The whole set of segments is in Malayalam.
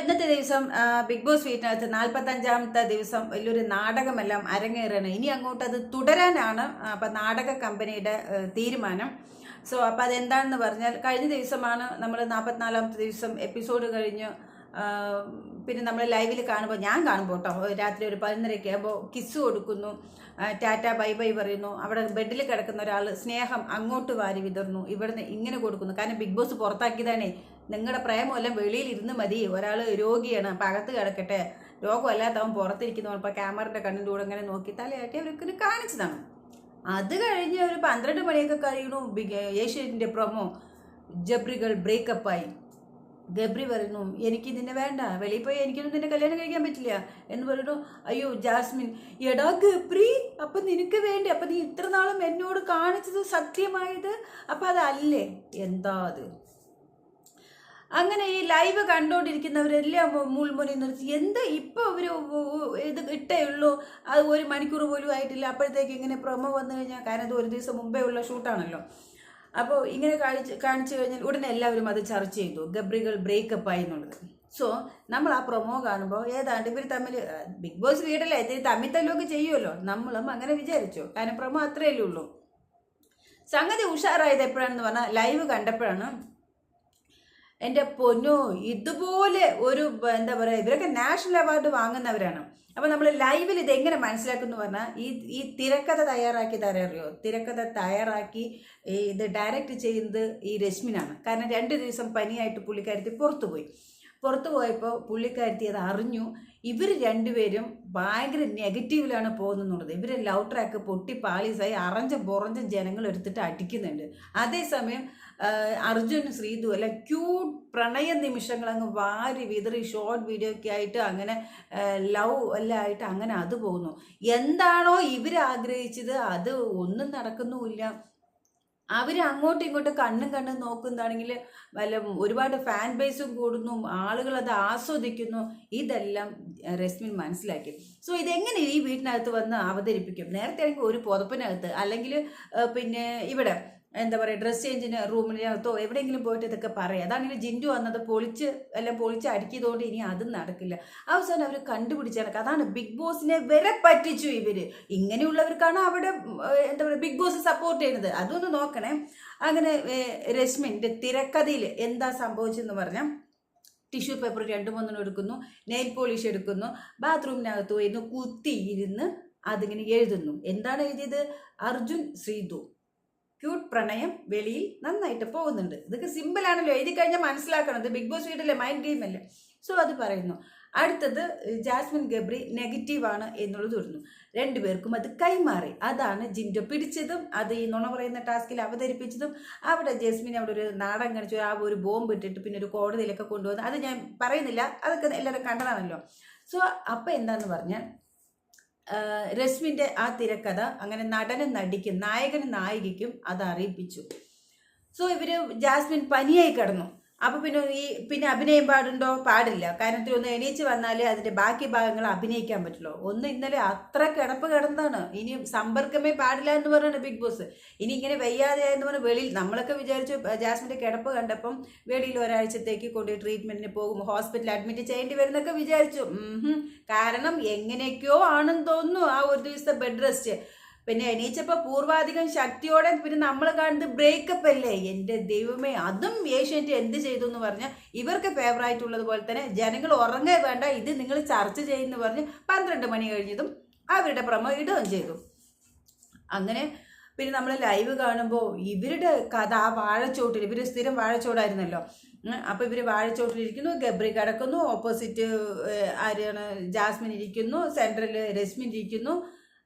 ഇന്നത്തെ ദിവസം ബിഗ് ബോസ് വീട്ടിനകത്ത് നാൽപ്പത്തഞ്ചാമത്തെ ദിവസം വലിയൊരു നാടകമെല്ലാം അരങ്ങേറാണ് ഇനി അങ്ങോട്ട് അത് തുടരാനാണ് അപ്പം നാടക കമ്പനിയുടെ തീരുമാനം. സോ അപ്പം അതെന്താണെന്ന് പറഞ്ഞാൽ കഴിഞ്ഞ ദിവസമാണ് നമ്മൾ നാൽപ്പത്തിനാലാമത്തെ ദിവസം എപ്പിസോഡ് കഴിഞ്ഞ് പിന്നെ നമ്മൾ ലൈവിൽ കാണുമ്പോൾ ഞാൻ കാണുമ്പോൾ കേട്ടോ രാത്രി ഒരു പതിനൊന്നരയ്ക്ക് ആകുമ്പോൾ കിസ് കൊടുക്കുന്നു ടാറ്റ ബൈ ബൈ പറയുന്നു അവിടെ ബെഡിൽ കിടക്കുന്ന ഒരാൾ സ്നേഹം അങ്ങോട്ട് വാരി വിതറുന്നു ഇവിടുന്ന് ഇങ്ങനെ കൊടുക്കുന്നു. കാരണം ബിഗ് ബോസ് പുറത്താക്കിയതാണേ നിങ്ങളുടെ പ്രേമമെല്ലാം വെളിയിൽ ഇരുന്ന് മതി. ഒരാൾ രോഗിയാണ്. അപ്പം അകത്ത് കിടക്കട്ടെ. രോഗമല്ലാത്തവൻ പുറത്തിരിക്കുന്നു. അപ്പോൾ ക്യാമറയുടെ കണ്ണിന്റെ കൂടെ ഇങ്ങനെ നോക്കി തലയാട്ടി അവർക്ക് കാണിച്ചതാണ് അത് കഴിഞ്ഞ് ഒരു പന്ത്രണ്ട് മണിയൊക്കെ കഴിയണു ഏഷ്യന്റെ പ്രൊമോ ജബ്രികൾ ബ്രേക്കപ്പായി ഗബ്രി പറയുന്നു എനിക്ക് നിന്നെ വേണ്ട. വെളിയിൽ പോയി എനിക്കൊന്നും നിന്നെ കല്യാണം കഴിക്കാൻ പറ്റില്ല. എന്ന് പറയുന്നു അയ്യോ ജാസ്മിൻ. എടാ ഗബ്രി അപ്പം നിനക്ക് വേണ്ടി. അപ്പം നീ ഇത്ര നാളും എന്നോട് കാണിച്ചത് സത്യമായത്? അപ്പം അതല്ലേ? എന്താ അത്? അങ്ങനെ ഈ ലൈവ് കണ്ടുകൊണ്ടിരിക്കുന്നവരെല്ലാം മുൾമുനി നിർത്തി. എന്ത് ഇപ്പൊ അവർ ഇത് ഇട്ടേ ഉള്ളൂ? അത് ഒരു മണിക്കൂർ പോലും ആയിട്ടില്ല. അപ്പോഴത്തേക്ക് ഇങ്ങനെ പ്രൊമോ വന്നു കഴിഞ്ഞാൽ കാരണം അത് ഒരു ദിവസം മുമ്പേ ഉള്ള ഷൂട്ടാണല്ലോ അപ്പോൾ ഇങ്ങനെ കാണിച്ച് കാണിച്ചു കഴിഞ്ഞാൽ ഉടനെ എല്ലാവരും അത് ചർച്ച ചെയ്തു. ഗബ്രികൾ ബ്രേക്കപ്പ് ആയി എന്നുള്ളത്. സോ നമ്മൾ ആ പ്രൊമോ കാണുമ്പോൾ ഏതാണ്ട് ഇവർ തമ്മിൽ ബിഗ് ബോസ് വീടല്ലേ? ഇതിന് തമ്മിൽ തല്ലൊക്കെ ചെയ്യുമല്ലോ നമ്മളും അങ്ങനെ വിചാരിച്ചു. കാരണം പ്രൊമോ അത്രയല്ലേ ഉള്ളൂ. സംഗതി ഉഷാറായത് എപ്പോഴാണെന്ന് പറഞ്ഞാൽ ലൈവ് കണ്ടപ്പോഴാണ് എന്റെ പൊന്നു ഇതുപോലെ ഒരു എന്താ പറയുക ഇവരൊക്കെ നാഷണൽ അവാർഡ് വാങ്ങുന്നവരാണ്. അപ്പോൾ നമ്മൾ ലൈവിൽ ഇത് എങ്ങനെ മനസ്സിലാക്കുന്നു പറഞ്ഞാൽ ഈ ഈ തിരക്കഥ തയ്യാറാക്കി തരാറിയോ തിരക്കഥ തയ്യാറാക്കി ഇത് ഡയറക്റ്റ് ചെയ്യുന്നത് ഈ രശ്മിനാണ്. കാരണം രണ്ട് ദിവസം പനിയായിട്ട് പുള്ളിക്കാരത്തി പുറത്തു പോയി പുറത്തു പോയപ്പോൾ പുള്ളിക്കാരത്തി അത് അറിഞ്ഞു. ഇവർ രണ്ടുപേരും ഭയങ്കര നെഗറ്റീവിലാണ് പോകുന്നുള്ളത് ഇവർ ലവ് ട്രാക്ക് പൊട്ടി പാളീസായി അറഞ്ഞ പുറഞ്ഞ ജനങ്ങൾ എടുത്തിട്ട് അടിക്കുന്നുണ്ട്. അതേസമയം അർജുനും ശ്രീതു അല്ല ക്യൂട്ട് പ്രണയ നിമിഷങ്ങൾ അങ്ങ് വാരി വിതറി ഷോർട്ട് വീഡിയോ ഒക്കെ ആയിട്ട് അങ്ങനെ ലവ് എല്ലാം ആയിട്ട് അങ്ങനെ അത് പോകുന്നു. എന്താണോ ഇവർ ആഗ്രഹിച്ചത് അത് ഒന്നും നടക്കുന്നുമില്ല. അവർ അങ്ങോട്ടും ഇങ്ങോട്ടും കണ്ണും കണ്ണും നോക്കുന്നതാണെങ്കിൽ വല്ല ഒരുപാട് ഫാൻ ബേസും കൂടുന്നു ആളുകൾ അത് ആസ്വദിക്കുന്നു. ഇതെല്ലാം രശ്മിൻ മനസ്സിലാക്കി. സോ ഇതെങ്ങനെ ഈ വീട്ടിനകത്ത് വന്ന് അവതരിപ്പിക്കും? നേരത്തെ ആണെങ്കിൽ ഒരു പുതപ്പിനകത്ത് അല്ലെങ്കിൽ പിന്നെ ഇവിടെ എന്താ പറയുക ഡ്രസ് ചേഞ്ചിന് റൂമിനകത്തോ എവിടെയെങ്കിലും പോയിട്ട് ഇതൊക്കെ പറയാം. അതാണെങ്കിൽ ജിൻഡു വന്നത് പൊളിച്ച് എല്ലാം പൊളിച്ച് അടുക്കിയതുകൊണ്ട് ഇനി അതും നടക്കില്ല. അവസാനം അവർ കണ്ടുപിടിച്ച് നടക്കുക അതാണ് ബിഗ് ബോസിനെ വരെ പറ്റിച്ചു ഇവർ ഇങ്ങനെയുള്ളവർക്കാണ് അവിടെ എന്താ പറയുക ബിഗ് ബോസ് സപ്പോർട്ട് ചെയ്യുന്നത്. അതൊന്ന് നോക്കണേ. അങ്ങനെ രശ്മിന്റെ തിരക്കഥയിൽ എന്താ സംഭവിച്ചെന്ന് പറഞ്ഞാൽ ടിഷ്യൂ പേപ്പർ രണ്ട് മൂന്നെണ്ണം എടുക്കുന്നു നെയിൽ പോളിഷ് എടുക്കുന്നു ബാത്റൂമിനകത്ത് പോയി ഇരുന്ന് കുത്തിയിരുന്ന് അതിങ്ങനെ എഴുതുന്നു. എന്താണ് എഴുതിയത്? അർജുൻ ശ്രീതു ക്യൂട്ട് പ്രണയം വെളിയിൽ നന്നായിട്ട് പോകുന്നുണ്ട്. ഇതൊക്കെ സിമ്പിൾ ആണല്ലോ. എഴുതി കഴിഞ്ഞാൽ മനസ്സിലാക്കണം. ഇത് ബിഗ് ബോസ് വീട്ടിലെ മൈൻഡ് ഗെയിം അല്ലേ? സോ അത് പറയുന്നു. അടുത്തത് ജാസ്മിൻ ഗബ്രി നെഗറ്റീവാണ് എന്നുള്ളത് വരുന്നു. രണ്ടുപേർക്കും അത് കൈമാറി. അതാണ് ജിൻഡോ പിടിച്ചതും അത് ഈ നുണ പറയുന്ന ടാസ്കിൽ അവതരിപ്പിച്ചതും. അവിടെ ജാസ്മിൻ അവിടെ ഒരു നാടൻ കാണിച്ചു ആ ഒരു ബോംബ് ഇട്ടിട്ട് പിന്നെ ഒരു കോടതിയിലൊക്കെ കൊണ്ടുവന്നു അത് ഞാൻ പറയുന്നില്ല അതൊക്കെ എല്ലാവരും കണ്ടതാണല്ലോ. സോ അപ്പം എന്താന്ന് പറഞ്ഞാൽ രശ്മിന്റെ ആ തിരക്കഥ അങ്ങനെ നടനും നടിക്കും നായകനും നായികയ്ക്കും അത് അറിയിപ്പിച്ചു. സോ ഇവർ ജാസ്മിൻ പനിയായി കിടന്നു. അപ്പൊ പിന്നെ ഈ പിന്നെ അഭിനയം പാടുണ്ടോ? പാടില്ല. കാരണം ഒന്ന് എണീച്ച് വന്നാലേ അതിന്റെ ബാക്കി ഭാഗങ്ങൾ അഭിനയിക്കാൻ പറ്റുള്ളൂ. ഒന്ന് ഇന്നലെ അത്ര കിടപ്പ് കിടന്നതാണ്. ഇനി സമ്പർക്കമേ പാടില്ല എന്ന് പറയുന്നത് ബിഗ് ബോസ്. ഇനി ഇങ്ങനെ വയ്യാതെ എന്ന് പറഞ്ഞ വെളിയിൽ നമ്മളൊക്കെ വിചാരിച്ചു ജാസ്മിന്റെ കിടപ്പ് കണ്ടപ്പം വെളിയിൽ ഒരാഴ്ചത്തേക്ക് കൊണ്ട് ട്രീറ്റ്മെന്റിന് പോകും ഹോസ്പിറ്റലിൽ അഡ്മിറ്റ് ചെയ്യേണ്ടി വരുന്നൊക്കെ വിചാരിച്ചു. കാരണം എങ്ങനെയൊക്കെയോ ആണെന്ന് തോന്നുന്നു ആ ഒരു ദിവസത്തെ ബെഡ് റെസ്റ്റ്. പിന്നെ എണീച്ചപ്പോൾ പൂർവാധികം ശക്തിയോടെ പിന്നെ നമ്മൾ കാണുന്നത് ബ്രേക്കപ്പ് അല്ലേ? എന്റെ ദൈവമേ അതും ഏഷ്യന്റെ എന്ത് ചെയ്തു എന്ന് പറഞ്ഞാൽ ഇവർക്ക് ഫേവറായിട്ട് ഉള്ളതുപോലെ തന്നെ ജനങ്ങൾ ഉറങ്ങേ വേണ്ട ഇത് നിങ്ങൾ ചർച്ച ചെയ്യുന്നു പറഞ്ഞ് പന്ത്രണ്ട് മണി കഴിഞ്ഞതും അവരുടെ പ്രമോ ഇടുകയും ചെയ്തു. അങ്ങനെ പിന്നെ നമ്മൾ ലൈവ് കാണുമ്പോൾ ഇവരുടെ കഥ ആ വാഴച്ചോട്ടിൽ ഇവർ സ്ഥിരം വാഴച്ചോടായിരുന്നല്ലോ. അപ്പോൾ ഇവർ വാഴച്ചോട്ടിലിരിക്കുന്നു ഗബ്രി കിടക്കുന്നു ഓപ്പോസിറ്റ് ആരാണ്? ജാസ്മിൻ ഇരിക്കുന്നു സെൻട്രലിൽ രശ്മിൻ ഇരിക്കുന്നു.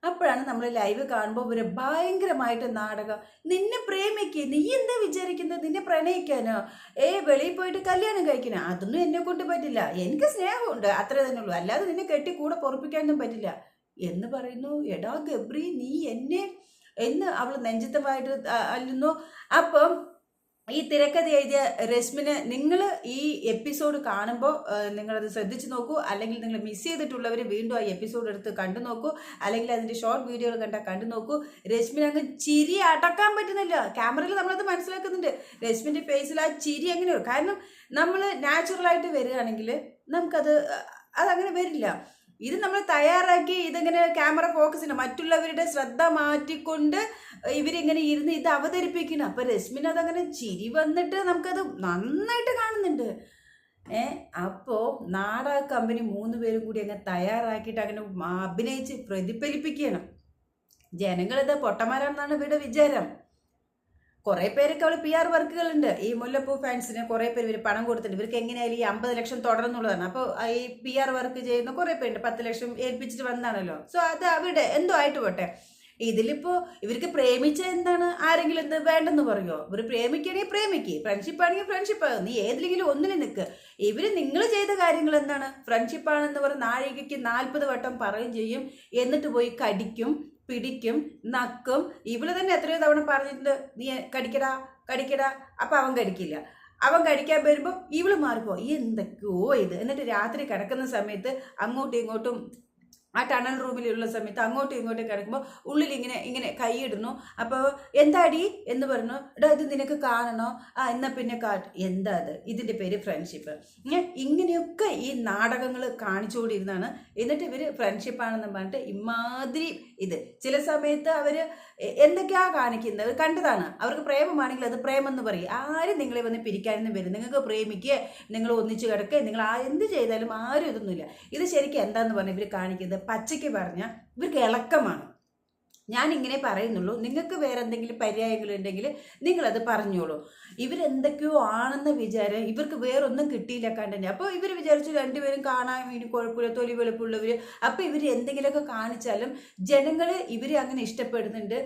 അപ്പോഴാണ് നമ്മൾ ലൈവ് കാണുമ്പോൾ ഒരു ഭയങ്കരമായിട്ട് നാടകം. നിന്നെ പ്രേമിക്കുക നീ എന്താ വിചാരിക്കുന്നത് നിന്നെ പ്രണയിക്കാനോ? ഏ വെളിയിൽ പോയിട്ട് കല്യാണം കഴിക്കണോ അതൊന്നും എന്നെ കൊണ്ട് പറ്റില്ല. എനിക്ക് സ്നേഹമുണ്ട് അത്ര തന്നെ ഉള്ളൂ അല്ലാതെ നിന്നെ കെട്ടി കൂടെ പൊറപ്പിക്കാനൊന്നും പറ്റില്ല. എന്ന് പറയുന്നു എടാ ഗബ്രി നീ എന്നെ എന്ന് അവൾ നെഞ്ചിത്തമായിട്ട് അല്ലുന്നു. അപ്പം ഈ തിരക്കഥ എഴുതിയ രശ്മിന് നിങ്ങൾ ഈ എപ്പിസോഡ് കാണുമ്പോൾ നിങ്ങളത് ശ്രദ്ധിച്ചു നോക്കൂ. അല്ലെങ്കിൽ നിങ്ങൾ മിസ് ചെയ്തിട്ടുള്ളവർ വീണ്ടും ആ എപ്പിസോഡ് എടുത്ത് കണ്ടു നോക്കൂ. അല്ലെങ്കിൽ അതിന്റെ ഷോർട്ട് വീഡിയോകൾ കണ്ടാൽ കണ്ടു നോക്കൂ. രശ്മിന് അങ്ങ് ചിരി അടക്കാൻ പറ്റുന്നില്ല. ക്യാമറയിൽ നമ്മളത് മനസ്സിലാക്കുന്നുണ്ട്. രശ്മിന്റെ ഫേസിൽ ആ ചിരി എങ്ങനെയോ. കാരണം നമ്മൾ നാച്ചുറലായിട്ട് വരികയാണെങ്കിൽ നമുക്കത് അതങ്ങനെ വരില്ല. ഇത് നമ്മൾ തയ്യാറാക്കി ഇതിങ്ങനെ ക്യാമറ ഫോക്കസ് ചെയ്യണം മറ്റുള്ളവരുടെ ശ്രദ്ധ മാറ്റിക്കൊണ്ട് ഇവരിങ്ങനെ ഇരുന്ന് ഇത് അവതരിപ്പിക്കണം അപ്പൊ രശ്മിന് അതങ്ങനെ ചിരി വന്നിട്ട് നമുക്കത് നന്നായിട്ട് കാണുന്നുണ്ട്. ഏ അപ്പോ നാടക കമ്പനി മൂന്ന് പേരും കൂടി അങ്ങനെ തയ്യാറാക്കിയിട്ട് അങ്ങനെ അഭിനയിച്ച് പ്രതിഫലിപ്പിക്കണം ജനങ്ങളിത് പൊട്ടന്മാരാണെന്നാണ് ഇവരുടെ വിചാരം. കുറെ പേരൊക്കെ അവൾ പി ആർ വർക്കുകളുണ്ട്. ഈ മുല്ലപ്പൂ ഫാൻസിന് കുറെ പേര് ഇവർ പണം കൊടുത്തിട്ടുണ്ട്. ഇവർക്ക് എങ്ങനെയായാലും ഈ അമ്പത് ലക്ഷം തുടർന്നുള്ളതാണ്. അപ്പോൾ ഈ പി ആർ വർക്ക് ചെയ്യുന്ന കുറെ പേരുണ്ട്. പത്ത് ലക്ഷം ഏൽപ്പിച്ചിട്ട് വന്നാണല്ലോ. സോ അത് അവിടെ എന്തോ ആയിട്ട് പോട്ടെ. ഇതിലിപ്പോ ഇവർക്ക് പ്രേമിച്ച എന്താണ് ആരെങ്കിലും എന്ത് വേണ്ടെന്ന് പറയുമോ ഇവർ പ്രേമിക്കുകയാണെങ്കിൽ പ്രേമിക്ക്. ഫ്രണ്ട്ഷിപ്പ് ആണെങ്കിൽ ഫ്രണ്ട്ഷിപ്പ് ആകും നീ ഏതിലെങ്കിലും ഒന്നിനെ നിൽക്ക് ഇവർ നിങ്ങൾ ചെയ്ത കാര്യങ്ങൾ എന്താണ്? ഫ്രണ്ട്ഷിപ്പ് ആണെന്ന് പറഞ്ഞ് നാഴികയ്ക്ക് നാൽപ്പത് വട്ടം പറയും ചെയ്യും. എന്നിട്ട് പോയി കടിക്കും. പിടിക്കും നക്കും. ഇവൾ തന്നെ എത്രയോ തവണ പറഞ്ഞിട്ടുണ്ട് നീ കടിക്കടാ കടിക്കടാ. അപ്പൊ അവൻ കടിക്കില്ല. അവൻ കഴിക്കാൻ വരുമ്പോൾ ഇവൾ മാറിപ്പോ എന്തൊക്കെയോ ഇത്. എന്നിട്ട് രാത്രി കിടക്കുന്ന സമയത്ത് അങ്ങോട്ടും ഇങ്ങോട്ടും ആ ടണൽ റൂമിലുള്ള സമയത്ത് അങ്ങോട്ടും ഇങ്ങോട്ടും കിടക്കുമ്പോൾ ഉള്ളിൽ ഇങ്ങനെ ഇങ്ങനെ കൈയിടുന്നു. അപ്പോൾ എന്താടി എന്ന് പറഞ്ഞു എടാ ഇത് നിനക്ക് കാണണോ? ആ എന്നാൽ പിന്നെ കാ എന്താ അത്? ഇതിന്റെ പേര് ഫ്രണ്ട്ഷിപ്പ് ഇങ്ങനെയൊക്കെ ഈ നാടകങ്ങൾ കാണിച്ചുകൊണ്ടിരുന്നാണ് എന്നിട്ട് ഇവർ ഫ്രണ്ട്ഷിപ്പാണെന്ന് പറഞ്ഞിട്ട് ഇമാതിരി ഇത്. ചില സമയത്ത് അവർ എന്തൊക്കെയാ കാണിക്കുന്നത്? കണ്ടതാണ്. അവർക്ക് പ്രേമമാണെങ്കിൽ അത് പ്രേമം എന്ന് പറയും. ആരും നിങ്ങളെ വന്ന് പിരിക്കാനൊന്നും വരും? നിങ്ങൾക്ക് പ്രേമിക്കുക നിങ്ങൾ ഒന്നിച്ച് കിടക്കുക നിങ്ങൾ ആ എന്ത് ചെയ്താലും ആരും ഇതൊന്നുമില്ല. ഇത് ശരിക്കും എന്താന്ന് പറഞ്ഞാൽ ഇവർ കാണിക്കുന്നത് പച്ചയ്ക്ക് പറഞ്ഞാൽ ഇവർക്ക് ഇളക്കമാണ്. ഞാൻ ഇങ്ങനെ പറയുന്നുള്ളൂ. നിങ്ങൾക്ക് വേറെ എന്തെങ്കിലും പര്യായങ്ങളുണ്ടെങ്കിൽ നിങ്ങളത് പറഞ്ഞോളൂ. ഇവരെന്തൊക്കെയോ ആണെന്ന വിചാരം ഇവർക്ക് വേറൊന്നും കിട്ടിയില്ല കണ്ടന്റ്. അപ്പോൾ ഇവർ വിചാരിച്ചു രണ്ടുപേരും കാണാൻ ഇനി കുഴപ്പമില്ല തൊലി വെളുപ്പുള്ളവർ അപ്പോൾ ഇവർ എന്തെങ്കിലുമൊക്കെ കാണിച്ചാലും ജനങ്ങൾ ഇവരെ അങ്ങനെ ഇഷ്ടപ്പെടുന്നുണ്ട്.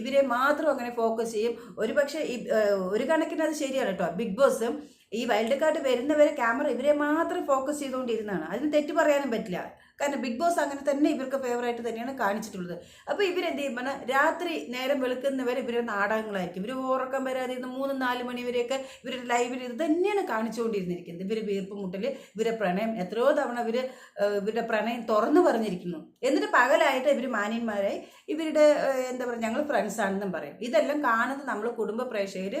ഇവരെ മാത്രം അങ്ങനെ ഫോക്കസ് ചെയ്യും. ഒരു പക്ഷേ ഒരു കണക്കിന് അത് ശരിയാണ് കേട്ടോ. ബിഗ് ബോസ് ഈ വൈൽഡ് കാർഡ് വരുന്നവരെ ക്യാമറ ഇവരെ മാത്രം ഫോക്കസ് ചെയ്തുകൊണ്ടിരുന്നതാണ്. അതിന് തെറ്റ് പറയാനും പറ്റില്ല. കാരണം ബിഗ് ബോസ് അങ്ങനെ തന്നെ ഇവർക്ക് ഫേവറായിട്ട് തന്നെയാണ് കാണിച്ചിട്ടുള്ളത്. അപ്പോൾ ഇവരെന്ത് ചെയ്യും? പറഞ്ഞാൽ രാത്രി നേരം വെളുക്കുന്നവരെ ഇവരുടെ നാടകങ്ങളായിരിക്കും ഇവർ ഉറക്കം വരാതെ ഇരുന്ന് മൂന്ന് നാല് മണി വരെയൊക്കെ ഇവരുടെ ലൈവിൽ ഇത് തന്നെയാണ് കാണിച്ചുകൊണ്ടിരുന്നിരിക്കുന്നത്. ഇവർ വീർപ്പ് മുട്ടൽ ഇവരെ പ്രണയം എത്രയോ തവണ ഇവർ ഇവരുടെ പ്രണയം തുറന്നു പറഞ്ഞിരിക്കുന്നു. എന്നിട്ട് പകലായിട്ട് ഇവർ മാന്യന്മാരായി ഇവരുടെ എന്താ പറയുക ഞങ്ങൾ ഫ്രണ്ട്സ് ആണെന്നും പറയും. ഇതെല്ലാം കാണുന്നത് നമ്മൾ കുടുംബ പ്രേക്ഷകർ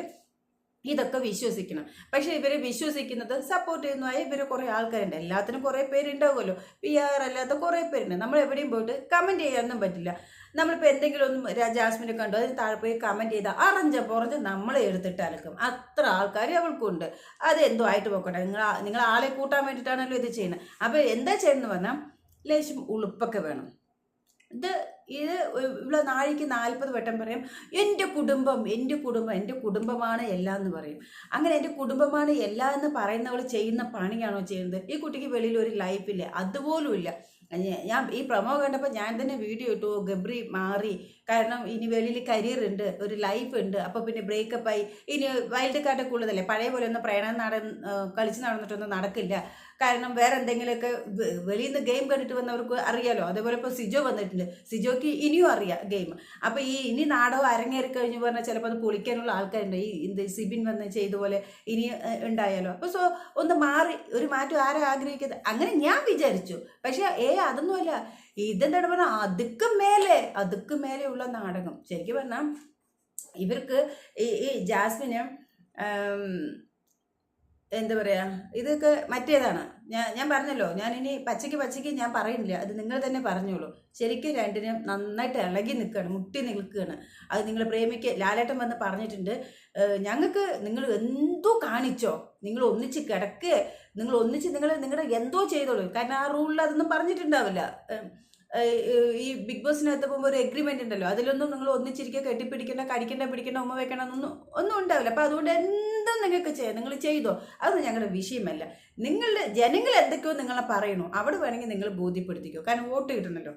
ഇതൊക്കെ വിശ്വസിക്കണം. പക്ഷേ ഇവരെ വിശ്വസിക്കുന്നത് സപ്പോർട്ട് ചെയ്യുന്നതായ ഇവർ കുറേ ആൾക്കാരുണ്ട്. എല്ലാത്തിനും കുറേ പേരുണ്ടാവുമല്ലോ. പി ആർ അല്ലാത്ത കുറേ പേരുണ്ട്. നമ്മൾ എവിടെയും പോയിട്ട് കമന്റ് ചെയ്യാനൊന്നും പറ്റില്ല. നമ്മളിപ്പോൾ എന്തെങ്കിലും ഒന്നും ജാസ്മിനെ കണ്ടു അതിന് താഴെ പോയി കമന്റ് ചെയ്താൽ അറഞ്ച പുറഞ്ഞ് നമ്മളെ എടുത്തിട്ട് അലക്കും. അത്ര ആൾക്കാർ അവൾക്കുണ്ട്. അത് എന്തോ ആയിട്ട് പോക്കട്ടെ. നിങ്ങൾ നിങ്ങൾ ആളെ കൂട്ടാൻ വേണ്ടിയിട്ടാണല്ലോ ഇത് ചെയ്യുന്നത്. അപ്പോൾ എന്താ ചെയ്യുന്നത് പറഞ്ഞാൽ ലേശം ഉളുപ്പൊക്കെ വേണം. ഇത് ഇത് ഇവിടെ നാഴിക്ക് നാൽപ്പത് വട്ടം പറയും എന്റെ കുടുംബം എന്റെ കുടുംബം എന്റെ കുടുംബമാണ് എല്ലാം എന്ന് പറയും. അങ്ങനെ എന്റെ കുടുംബമാണ് എല്ലാം എന്ന് പറയുന്നവൾ ചെയ്യുന്ന പണിയാണോ ചെയ്യുന്നത്? ഈ കുട്ടിക്ക് വെളിയിൽ ഒരു ലൈഫില്ല അതുപോലും ഇല്ല. ഞാൻ ഈ പ്രമോ കണ്ടപ്പോൾ ഞാൻ തന്നെ വീഡിയോ ഇട്ടു. ഗബ്രി മാറി. കാരണം ഇനി വെളിയിൽ കരിയർ ഉണ്ട് ഒരു ലൈഫ് ഉണ്ട്. അപ്പോൾ പിന്നെ ബ്രേക്കപ്പ് ആയി. ഇനി വൈൽഡ് കാർഡ് കൂടുതലല്ലേ പഴയ പോലെ ഒന്നും പ്രയാണം നട കളിച്ച് നടന്നിട്ടൊന്നും നടക്കില്ല. കാരണം വേറെ എന്തെങ്കിലുമൊക്കെ വെളിയിൽ നിന്ന് ഗെയിം കണ്ടിട്ട് വന്നവർക്ക് അറിയാലോ. അതേപോലെ ഇപ്പോൾ സിജോ വന്നിട്ടുണ്ട്. സിജോക്ക് ഇനിയും അറിയാം ഗെയിം അപ്പോൾ ഈ ഇനി നാടകം അരങ്ങേറി കഴിഞ്ഞു പറഞ്ഞാൽ ചിലപ്പോൾ അത് പൊളിക്കാനുള്ള ആൾക്കാരുണ്ട്. ഈ എന്ത് സിബിൻ വന്ന് ചെയ്ത പോലെ ഇനി ഉണ്ടായാലോ. അപ്പോൾ സോ ഒന്ന് മാറി. ഒരു മാറ്റം ആരും ആഗ്രഹിക്കുന്നത്? അങ്ങനെ ഞാൻ വിചാരിച്ചു. പക്ഷേ ഏ അതൊന്നുമല്ല. ഇതെന്താണ് പറഞ്ഞാൽ അതുക്ക് മേലെ അതുക്ക് മേലെയുള്ള നാടകം. ശരിക്കും പറഞ്ഞാൽ ഇവർക്ക് ഈ ഈ ജാസ്മിന് എന്താ പറയുക ഇതൊക്കെ മറ്റേതാണ്. ഞാൻ ഞാൻ പറഞ്ഞല്ലോ ഞാൻ ഇനി പച്ചയ്ക്ക് പച്ചയ്ക്ക് ഞാൻ പറയുന്നില്ല. അത് നിങ്ങൾ തന്നെ പറഞ്ഞോളൂ. ശരിക്കും രണ്ടിനും നന്നായിട്ട് ഇളകി നിൽക്കുകയാണ് മുട്ടി നിൽക്കുകയാണ്. അത് നിങ്ങൾ പ്രേമിക്ക് ലാലേട്ടൻ വന്ന് പറഞ്ഞിട്ടുണ്ട്. ഞങ്ങൾക്ക് നിങ്ങൾ എന്തോ കാണിച്ചോ? നിങ്ങൾ ഒന്നിച്ച് കിടക്ക്. നിങ്ങൾ ഒന്നിച്ച് നിങ്ങൾ നിങ്ങളുടെ എന്തോ ചെയ്തോളൂ. കാരണം ആ റൂളിൽ അതൊന്നും പറഞ്ഞിട്ടുണ്ടാവില്ല. ഈ ബിഗ് ബോസിനകത്ത് പോകുമ്പോൾ ഒരു എഗ്രിമെന്റ് ഉണ്ടല്ലോ. അതിലൊന്നും നിങ്ങൾ ഒന്നിച്ചിരിക്കുക കെട്ടിപ്പിടിക്കേണ്ട കടിക്കേണ്ട പിടിക്കേണ്ട ഉമ്മ വെക്കണം എന്നൊന്നും ഒന്നും ഉണ്ടാവില്ല. അപ്പൊ അതുകൊണ്ട് എന്തും നിങ്ങൾക്ക് ചെയ്യാം നിങ്ങൾ ചെയ്തോ. അതൊന്നും ഞങ്ങളുടെ വിഷയമല്ല. നിങ്ങളുടെ ജനങ്ങൾ എന്തൊക്കെയോ നിങ്ങളെ പറയണോ. അവിടെ വേണമെങ്കിൽ നിങ്ങൾ ബോധ്യപ്പെടുത്തിക്കോ. കാരണം വോട്ട് കിട്ടണല്ലോ.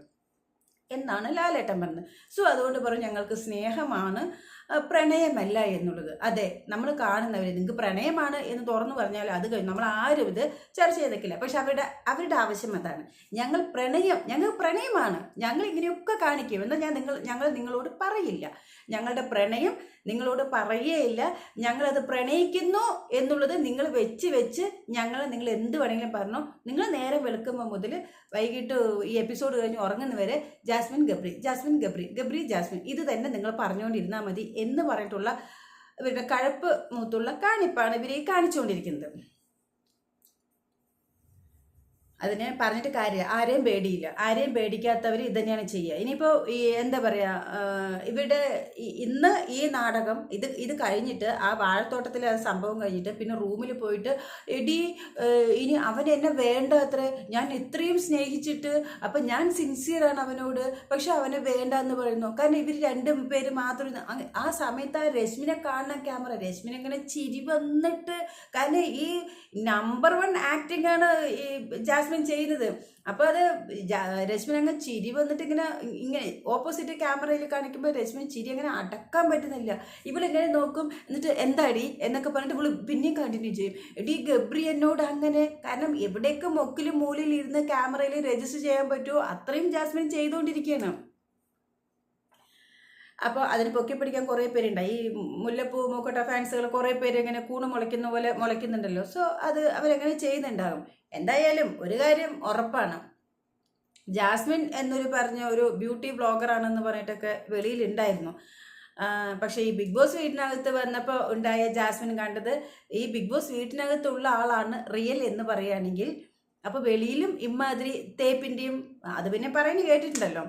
എന്നാണ് ലാലേട്ടൻ പറഞ്ഞത്. സോ അതുകൊണ്ട് പറഞ്ഞു ഞങ്ങൾക്ക് സ്നേഹമാണ്. പ്രണയമല്ല എന്നുള്ളത്. അതെ നമ്മൾ കാണുന്നവർ നിങ്ങൾക്ക് പ്രണയമാണ് എന്ന് തുറന്നു പറഞ്ഞാൽ അത് കഴിഞ്ഞ് നമ്മൾ ആരും ഇത് ചർച്ച ചെയ്തേക്കില്ല പക്ഷെ അവരുടെ അവരുടെ ആവശ്യം അതാണ്. ഞങ്ങൾ പ്രണയം ഞങ്ങൾ പ്രണയമാണ്. ഞങ്ങൾ ഇങ്ങനെയൊക്കെ കാണിക്കും. എന്നാൽ ഞാൻ നിങ്ങൾ ഞങ്ങൾ നിങ്ങളോട് പറയില്ല. ഞങ്ങളുടെ പ്രണയം നിങ്ങളോട് പറയുകയില്ല. ഞങ്ങളത് പ്രണയിക്കുന്നു എന്നുള്ളത് നിങ്ങൾ വെച്ച് വെച്ച് ഞങ്ങൾ നിങ്ങൾ എന്ത് വേണമെങ്കിലും പറഞ്ഞു. നിങ്ങൾ നേരെ വെളുക്കുമ്പോൾ മുതൽ വൈകിട്ട് ഈ എപ്പിസോഡ് കഴിഞ്ഞ് ഉറങ്ങുന്നവരെ Jasmine Gabri Jasmine Gabri Gabri Jasmine ഇത് തന്നെ നിങ്ങൾ പറഞ്ഞുകൊണ്ടിരുന്നാൽ മതി എന്ന് പറഞ്ഞിട്ടുള്ള ഇവരുടെ കഴപ്പ് മൂത്തുള്ള കാണിപ്പാണ് ഇവരെ കാണിച്ചുകൊണ്ടിരിക്കുന്നത്. അതിനെ പറഞ്ഞിട്ട് കാര്യമില്ല. ആരെയും പേടിയില്ല. ആരെയും പേടിക്കാത്തവർ ഇത് തന്നെയാണ് ചെയ്യുക. ഇനിയിപ്പോൾ ഈ എന്താ പറയുക ഇവിടെ ഇന്ന് ഈ നാടകം ഇത് ഇത് കഴിഞ്ഞിട്ട് ആ വാഴത്തോട്ടത്തിലെ സംഭവം കഴിഞ്ഞിട്ട് പിന്നെ റൂമിൽ പോയിട്ട് എടി ഇനി അവൻ എന്നെ വേണ്ട അത്ര ഞാൻ ഇത്രയും സ്നേഹിച്ചിട്ട് അപ്പം ഞാൻ സിൻസിയറാണ് അവനോട്. പക്ഷെ അവനെ വേണ്ട എന്ന് പറയുന്നു. കാരണം ഇവർ രണ്ടും പേര് മാത്രം ആ സമയത്ത് ആ രശ്മിനെ കാണുന്ന ക്യാമറ രശ്മിനെ ഇങ്ങനെ ചിരി വന്നിട്ട് കാരണം ഈ നമ്പർ വൺ ആക്ടിംഗ് ആണ് ഈ ജാസ്മിൻ ചെയ്തത്. അപ്പോൾ അത് രശ്മിൻ അങ്ങ് ചിരി വന്നിട്ട് ഇങ്ങനെ ഇങ്ങനെ ഓപ്പോസിറ്റ് ക്യാമറയിൽ കാണിക്കുമ്പോൾ രശ്മിൻ ചിരി അങ്ങനെ അടക്കാൻ പറ്റുന്നില്ല. ഇവളിങ്ങനെ നോക്കും എന്നിട്ട് എന്താടി എന്നൊക്കെ പറഞ്ഞിട്ട് ഇവൾ പിന്നെയും കണ്ടിന്യൂ ചെയ്യും. എടി ഗബ്രി എന്നോട് അങ്ങനെ കാരണം എവിടെയൊക്കെ മൊക്കിലും മൂലയിൽ ഇരുന്ന് ക്യാമറയിൽ രജിസ്റ്റർ ചെയ്യാൻ പറ്റുമോ അത്രയും ജാസ്മിൻ ചെയ്തുകൊണ്ടിരിക്കുകയാണ്. അപ്പോൾ അതിന് പൊക്കി പിടിക്കാൻ കുറേ പേരുണ്ട്. ഈ മുല്ലപ്പൂ മൂക്കോട്ട ഫാൻസുകൾ കുറേ പേര് ഇങ്ങനെ കൂണ് മുളയ്ക്കുന്ന പോലെ മുളയ്ക്കുന്നുണ്ടല്ലോ. സോ അത് അവരങ്ങനെ ചെയ്യുന്നുണ്ടാകും. എന്തായാലും ഒരു കാര്യം ഉറപ്പാണ്. ജാസ്മിൻ എന്നൊരു പറഞ്ഞ ഒരു ബ്യൂട്ടി ബ്ലോഗറാണെന്ന് പറഞ്ഞിട്ടൊക്കെ വെളിയിലുണ്ടായിരുന്നു. പക്ഷേ ഈ ബിഗ് ബോസ് വീട്ടിനകത്ത് വന്നപ്പോൾ ഉണ്ടായ ജാസ്മിൻ കണ്ടത് ഈ ബിഗ് ബോസ് വീട്ടിനകത്തുള്ള ആളാണ് റിയൽ എന്ന് പറയുകയാണെങ്കിൽ അപ്പോൾ വെളിയിലും ഇമ്മാതിരി തേപ്പിന്റെയും അത് പിന്നെ പറയുന്നത് കേട്ടിട്ടുണ്ടല്ലോ.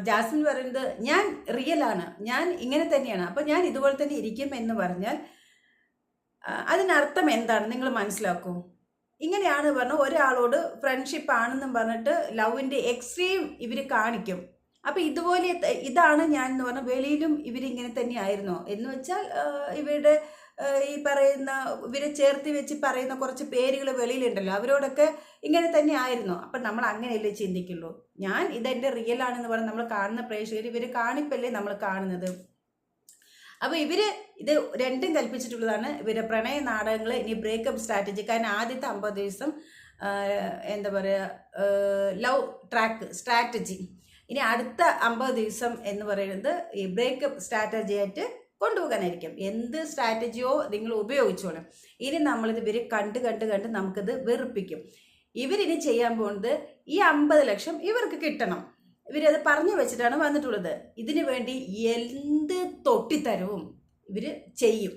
ജാസ്മിൻ പറയുന്നത് ഞാൻ റിയലാണ് ഞാൻ ഇങ്ങനെ തന്നെയാണ്. അപ്പോൾ ഞാൻ ഇതുപോലെ തന്നെ ഇരിക്കും എന്ന് പറഞ്ഞാൽ അതിനർത്ഥം എന്താണ്? നിങ്ങൾ മനസ്സിലാക്കൂ. ഇങ്ങനെയാണ് പറഞ്ഞാൽ ഒരാളോട് ഫ്രണ്ട്ഷിപ്പ് ആണെന്നും പറഞ്ഞിട്ട് ലവിന്റെ എക്സ്ട്രീം ഇവർ കാണിക്കും. അപ്പം ഇതുപോലെ ഇതാണ് ഞാൻ എന്ന് പറഞ്ഞാൽ വെളിയിലും ഇവരിങ്ങനെ തന്നെയായിരുന്നോ. എന്ന് വെച്ചാൽ ഇവരുടെ ഈ പറയുന്ന ഇവരെ ചേർത്ത് വെച്ച് പറയുന്ന കുറച്ച് പേരുകൾ വെളിയിലുണ്ടല്ലോ അവരോടൊക്കെ ഇങ്ങനെ തന്നെ ആയിരുന്നു. അപ്പം നമ്മൾ അങ്ങനെയല്ലേ ചിന്തിക്കുള്ളൂ? ഞാൻ ഇതെന്റെ റിയൽ ആണെന്ന് പറഞ്ഞ് നമ്മൾ കാണുന്ന പ്രേക്ഷകർ ഇവർ കാണിപ്പല്ലേ നമ്മൾ കാണുന്നത്? അപ്പോൾ ഇവർ ഇത് രണ്ടും കൽപ്പിച്ചിട്ടുള്ളതാണ്. ഇവരുടെ പ്രണയ നാടകങ്ങൾ ഇനി ബ്രേക്കപ്പ് സ്ട്രാറ്റജി കാരണം ആദ്യത്തെ അമ്പത് ദിവസം എന്താ പറയുക ലവ് ട്രാക്ക് സ്ട്രാറ്റജി ഇനി അടുത്ത അമ്പത് ദിവസം എന്ന് പറയുന്നത് ഈ ബ്രേക്കപ്പ് സ്ട്രാറ്റജി ആയിട്ട് കൊണ്ടുപോകാനായിരിക്കും. എന്ത് സ്ട്രാറ്റജിയോ നിങ്ങൾ ഉപയോഗിച്ചോളും. ഇനി നമ്മളിത് ഇവർ കണ്ട് കണ്ട് കണ്ട് നമുക്കിത് വെറുപ്പിക്കും. ഇവരിനി ചെയ്യാൻ പോകുന്നത് ഈ അമ്പത് ലക്ഷം ഇവർക്ക് കിട്ടണം. ഇവരത് പറഞ്ഞു വെച്ചിട്ടാണ് വന്നിട്ടുള്ളത്. ഇതിനു വേണ്ടി എന്ത് തൊട്ടിത്തരവും ഇവർ ചെയ്യും.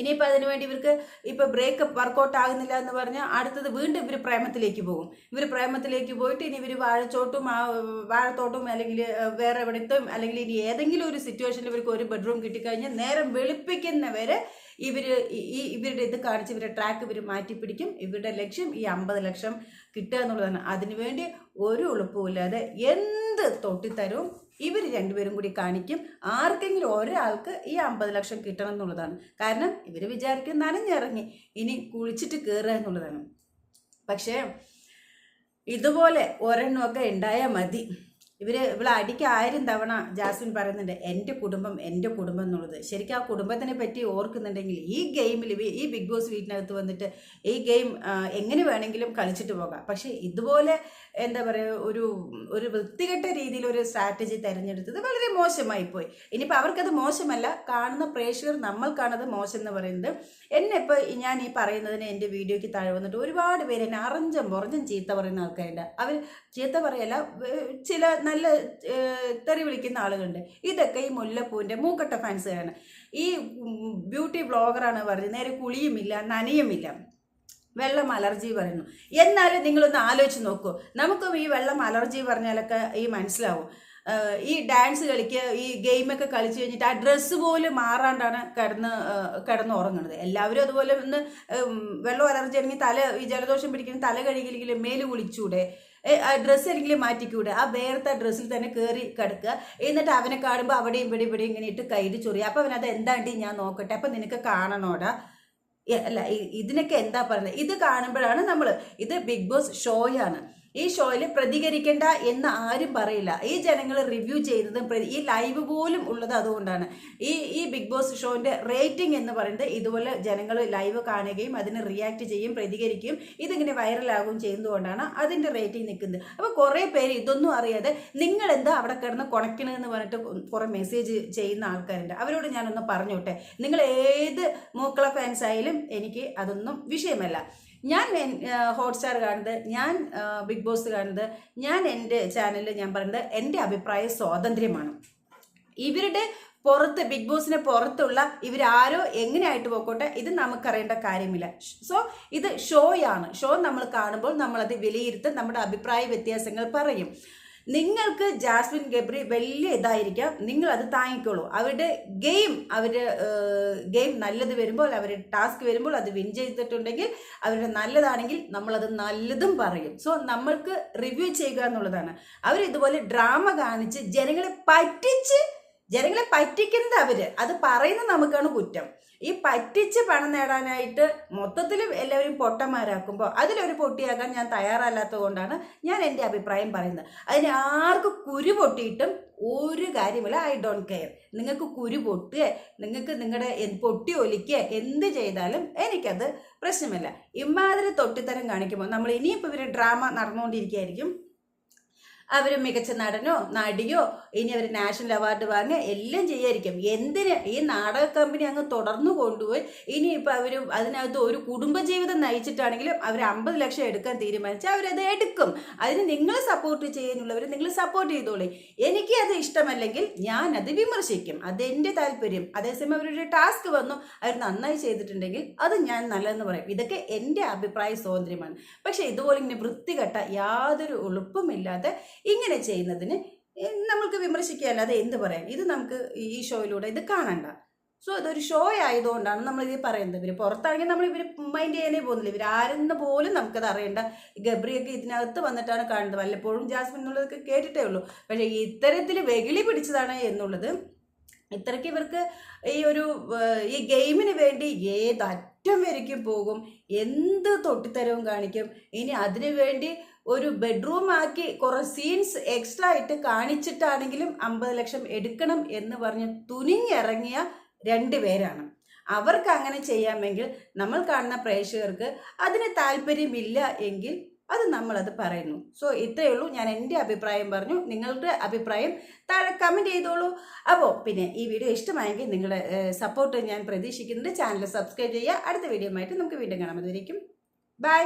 ഇനിയിപ്പോൾ അതിനു വേണ്ടി ഇവർക്ക് ഇപ്പോൾ ബ്രേക്കപ്പ് വർക്കൗട്ട് ആകുന്നില്ല എന്ന് പറഞ്ഞാൽ അടുത്തത് വീണ്ടും ഇവർ പ്രേമത്തിലേക്ക് പോകും. ഇവർ പ്രേമത്തിലേക്ക് പോയിട്ട് ഇനി ഇവർ വാഴച്ചോട്ടും വാഴത്തോട്ടും അല്ലെങ്കിൽ വേറെ എവിടത്തും അല്ലെങ്കിൽ ഇനി ഏതെങ്കിലും ഒരു സിറ്റുവേഷനിൽ ഇവർക്ക് ഒരു ബെഡ്റൂം കിട്ടിക്കഴിഞ്ഞാൽ നേരം വെളുപ്പിക്കുന്നവരെ ഇവർ ഈ ഇവരുടെ ഇത് കാണിച്ച് ഇവരുടെ ട്രാക്ക് ഇവർ മാറ്റി പിടിക്കും ഇവരുടെ ലക്ഷ്യം ഈ അമ്പത് ലക്ഷം കിട്ടുക എന്നുള്ളതാണ്. അതിനുവേണ്ടി ഒരു എളുപ്പമില്ലാതെ എന്ത് തൊട്ടിത്തരവും ഇവർ രണ്ടുപേരും കൂടി കാണിക്കും ആർക്കെങ്കിലും ഒരാൾക്ക് ഈ അമ്പത് ലക്ഷം കിട്ടണം എന്നുള്ളതാണ്. കാരണം ഇവർ വിചാരിക്കും നനഞ്ഞിറങ്ങി ഇനി കുളിച്ചിട്ട് കയറുക എന്നുള്ളതാണ്. പക്ഷേ ഇതുപോലെ ഒരെണ്ണമൊക്കെ ഉണ്ടായാൽ മതി. ഇവർ ഇവിടെ അടിക്ക് ആയിരം തവണ ജാസ്മിൻ പറയുന്നുണ്ട് എന്റെ കുടുംബം എന്റെ കുടുംബം എന്നുള്ളത്. ശരിക്കും ആ കുടുംബത്തിനെ പറ്റി ഓർക്കുന്നുണ്ടെങ്കിൽ ഈ ഗെയിമിൽ ഈ ബിഗ് ബോസ് വീട്ടിനകത്ത് വന്നിട്ട് ഈ ഗെയിം എങ്ങനെ വേണമെങ്കിലും കളിച്ചിട്ട് പോകാം. പക്ഷേ ഇതുപോലെ എന്താ പറയുക ഒരു ഒരു വൃത്തികെട്ട രീതിയിൽ ഒരു സ്ട്രാറ്റജി തിരഞ്ഞെടുത്തത് വളരെ മോശമായി പോയി. ഇനിയിപ്പോൾ അവർക്കത് മോശമല്ല. കാണുന്ന പ്രേക്ഷകർ നമ്മൾക്കാണത് മോശം എന്ന് പറയുന്നത് എന്നെ ഇപ്പോൾ ഞാൻ ഈ പറയുന്നതിന് എന്റെ വീഡിയോയ്ക്ക് താഴെ വന്നിട്ട് ഒരുപാട് പേര് എന്നെ അറിഞ്ഞും പുറഞ്ഞും ചീത്ത പറയുന്ന ആൾക്കാരുണ്ട്. അവർ ചീത്ത പറയല്ല ചില നല്ല തെറി വിളിക്കുന്ന ആളുകളുണ്ട്. ഇതൊക്കെ ഈ മുല്ലപ്പൂവിന്റെ മൂക്കട്ട ഫാൻസുകാരാണ് ഈ ബ്യൂട്ടി ബ്ലോഗറാണ് പറഞ്ഞത്. നേരെ കുളിയുമില്ല നനയുമില്ല. വെള്ളം അലർജി പറയുന്നു. എന്നാലും നിങ്ങളൊന്ന് ആലോചിച്ച് നോക്കൂ. നമുക്കും ഈ വെള്ളം അലർജി പറഞ്ഞാലൊക്കെ ഈ മനസ്സിലാവും. ഈ ഡാൻസ് കളിക്കുക ഈ ഗെയിമൊക്കെ കളിച്ചു കഴിഞ്ഞിട്ട് ആ ഡ്രസ്സ് പോലും മാറാണ്ടാണ് കിടന്ന് കിടന്ന് ഉറങ്ങുന്നത്. എല്ലാവരും അതുപോലെ ഒന്ന് വെള്ളം അലർജി ആണെങ്കിൽ തല ഈ ജലദോഷം പിടിക്കുന്ന തല കഴുകിയില്ലെങ്കിൽ മേൽ കുളിച്ചൂടെ. ഡ്രസ്സ് അല്ലെങ്കിൽ മാറ്റിക്കൂടെ. ആ വേർത്ത ഡ്രസ്സിൽ തന്നെ കയറി കിടക്കുക. എന്നിട്ട് അവനെ കാണുമ്പോൾ അവിടെയും ഇവിടെ ഇവിടെ ഇങ്ങനെ ഇട്ട് കയ്യിൽ ചൊറിയുക. അപ്പം അവനത് എന്താണ്ടി ഞാൻ നോക്കട്ടെ. അപ്പം നിനക്ക് കാണണോടാ? അല്ല ഇതിനൊക്കെ എന്താ പറയുന്നത്? ഇത് കാണുമ്പോഴാണ് നമ്മൾ ഇത് ബിഗ് ബോസ് ഷോയാണ്. ഈ ഷോയിൽ പ്രതികരിക്കേണ്ട എന്ന് ആരും പറയില്ല. ഈ ജനങ്ങൾ റിവ്യൂ ചെയ്യുന്നതും ഈ ലൈവ് പോലും ഉള്ളത് അതുകൊണ്ടാണ്. ഈ ഈ ബിഗ് ബോസ് ഷോന്റെ റേറ്റിംഗ് എന്ന് പറയുന്നത് ഇതുപോലെ ജനങ്ങൾ ലൈവ് കാണുകയും അതിന് റിയാക്ട് ചെയ്യും പ്രതികരിക്കുകയും ഇതിങ്ങനെ വൈറലാകുകയും ചെയ്യുന്നതുകൊണ്ടാണ് അതിന്റെ റേറ്റിംഗ് നിൽക്കുന്നത്. അപ്പോൾ കുറേ പേര് ഇതൊന്നും അറിയാതെ നിങ്ങൾ എന്താ അവിടെ കിടന്ന് കുണയ്ക്കണമെന്ന് പറഞ്ഞിട്ട് കുറേ മെസ്സേജ് ചെയ്യുന്ന ആൾക്കാരുണ്ട്. അവരോട് ഞാനൊന്ന് പറഞ്ഞോട്ടെ. നിങ്ങൾ ഏത് മൂക്കള ഫാൻസായാലും എനിക്ക് അതൊന്നും വിഷയമല്ല. ഞാൻ ഹോട്ട്സ്റ്റാർ കാണുന്നത് ഞാൻ ബിഗ് ബോസ് കാണുന്നത് ഞാൻ എന്റെ ചാനലിൽ ഞാൻ പറയുന്നത് എന്റെ അഭിപ്രായ സ്വാതന്ത്ര്യമാണ്. ഇവരുടെ പുറത്ത് ബിഗ് ബോസിന് പുറത്തുള്ള ഇവരാരോ എങ്ങനെയായിട്ട് പോക്കോട്ടെ ഇത് നമുക്കറിയേണ്ട കാര്യമില്ല. സോ ഇത് ഷോയാണ്. ഷോ നമ്മൾ കാണുമ്പോൾ നമ്മളത് വിലയിരുത്തും നമ്മുടെ അഭിപ്രായ വ്യത്യാസങ്ങൾ പറയും. നിങ്ങൾക്ക് ജാസ്മിൻ ഗബ്രി വലിയ ഇതായിരിക്കാം. നിങ്ങൾ അത് താങ്ങിക്കോളൂ. അവരുടെ ഗെയിം അവർ ഗെയിം നല്ലത് വരുമ്പോൾ അവരുടെ ടാസ്ക് വരുമ്പോൾ അത് വിൻ ചെയ്തിട്ടുണ്ടെങ്കിൽ അവരുടെ നല്ലതാണെങ്കിൽ നമ്മളത് നല്ലതും പറയും. സോ നമ്മൾക്ക് റിവ്യൂ ചെയ്യുക എന്നുള്ളതാണ്. അവർ ഇതുപോലെ ഡ്രാമ കാണിച്ച് ജനങ്ങളെ പറ്റിച്ച് ജനങ്ങളെ പറ്റിക്കുന്നത് അവർ. അത് പറയുന്നത് നമുക്കാണ് കുറ്റം. ഈ പറ്റിച്ച് പണം നേടാനായിട്ട് മൊത്തത്തിൽ എല്ലാവരും പൊട്ടന്മാരാക്കുമ്പോൾ അതിലൊരു പൊട്ടിയാക്കാൻ ഞാൻ തയ്യാറല്ലാത്തത് കൊണ്ടാണ് ഞാൻ എന്റെ അഭിപ്രായം പറയുന്നത്. അതിന് ആർക്ക് കുരു പൊട്ടിയിട്ടും ഒരു കാര്യമില്ല. I don't care. നിങ്ങൾക്ക് കുരു പൊട്ടുക നിങ്ങൾക്ക് നിങ്ങളുടെ പൊട്ടി ഒലിക്കുക എന്ത് ചെയ്താലും എനിക്കത് പ്രശ്നമില്ല. ഇമാതിരി തൊട്ടിത്തരം കാണിക്കുമ്പോൾ നമ്മൾ ഇനിയിപ്പോൾ ഇവർ ഡ്രാമ നടന്നുകൊണ്ടിരിക്കുകയായിരിക്കും. അവർ മികച്ച നടനോ നടിയോ ഇനി അവർ നാഷണൽ അവാർഡ് വാങ്ങുക എല്ലാം ചെയ്യായിരിക്കും. എന്തിന്? ഈ നാടക കമ്പനി അങ്ങ് തുടർന്നു കൊണ്ടുപോയി. ഇനിയിപ്പോൾ അവർ അതിനകത്ത് ഒരു കുടുംബജീവിതം നയിച്ചിട്ടാണെങ്കിലും അവർ അമ്പത് ലക്ഷം എടുക്കാൻ തീരുമാനിച്ചാൽ അവരത് എടുക്കും. അതിന് നിങ്ങൾ സപ്പോർട്ട് ചെയ്യാനുള്ളവർ നിങ്ങൾ സപ്പോർട്ട് ചെയ്തോളി. എനിക്ക് അത് ഇഷ്ടമല്ലെങ്കിൽ ഞാൻ അത് വിമർശിക്കും. അതെന്റെ താല്പര്യം. അതേസമയം അവരുടെ ടാസ്ക് വന്നു. അവർ നന്നായി ചെയ്തിട്ടുണ്ടെങ്കിൽ അത് ഞാൻ നല്ലതെന്ന് പറയും. ഇതൊക്കെ എന്റെ അഭിപ്രായ സ്വാതന്ത്ര്യമാണ്. പക്ഷേ ഇതുപോലെ ഇങ്ങനെ വൃത്തികെട്ട യാതൊരു എളുപ്പമില്ലാതെ ഇങ്ങനെ ചെയ്യുന്നതിന് നമ്മൾക്ക് വിമർശിക്കുകയല്ലാതെ എന്ത് പറയാം ഇത് നമുക്ക് ഈ ഷോയിലൂടെ ഇത് കാണണ്ട. സോ ഇതൊരു ഷോ ആയതുകൊണ്ടാണ് നമ്മൾ ഇത് പറയുന്നത്. ഇവർ പുറത്താണെങ്കിൽ നമ്മൾ ഇവർ മൈൻഡ് ചെയ്യാനേ പോകുന്നില്ല. ഇവർ ആരെന്ന് പോലും നമുക്കത് അറിയണ്ട. ഗബ്രിയൊക്കെ ഇതിനകത്ത് വന്നിട്ടാണ് കാണുന്നത്. വല്ലപ്പോഴും ജാസ്മിൻ എന്നുള്ളതൊക്കെ കേട്ടിട്ടേ ഉള്ളൂ. പക്ഷേ ഇത്തരത്തിൽ വെകിളി പിടിച്ചതാണ് എന്നുള്ളത് ഇത്രയ്ക്ക് ഇവർക്ക് ഈ ഒരു ഈ ഗെയിമിന് വേണ്ടി ഏതറ്റം വരയ്ക്കും പോകും. എന്ത് തൊട്ടിത്തരവും കാണിക്കും. ഇനി അതിനു വേണ്ടി ഒരു ബെഡ്റൂം ആക്കി കുറേ സീൻസ് എക്സ്ട്രാ ആയിട്ട് കാണിച്ചിട്ടാണെങ്കിലും അമ്പത് ലക്ഷം എടുക്കണം എന്ന് പറഞ്ഞ് തുനിഞ്ഞിറങ്ങിയ രണ്ട് പേരാണ്. അവർക്ക് അങ്ങനെ ചെയ്യാമെങ്കിൽ നമ്മൾ കാണുന്ന പ്രേക്ഷകർക്ക് അതിന് താല്പര്യമില്ല എങ്കിൽ അത് നമ്മളത് പറയുന്നു. സോ ഇത്രയേ ഉള്ളൂ. ഞാൻ എന്റെ അഭിപ്രായം പറഞ്ഞു. നിങ്ങളുടെ അഭിപ്രായം താഴെ കമന്റ് ചെയ്തോളൂ. അപ്പോൾ പിന്നെ ഈ വീഡിയോ ഇഷ്ടമായെങ്കിൽ നിങ്ങളുടെ സപ്പോർട്ട് ഞാൻ പ്രതീക്ഷിക്കുന്നുണ്ട്. ചാനൽ സബ്സ്ക്രൈബ് ചെയ്യുക. അടുത്ത വീഡിയോ ആയിട്ട് നമുക്ക് വീണ്ടും കാണാം. അതുവരേക്കും. ബൈ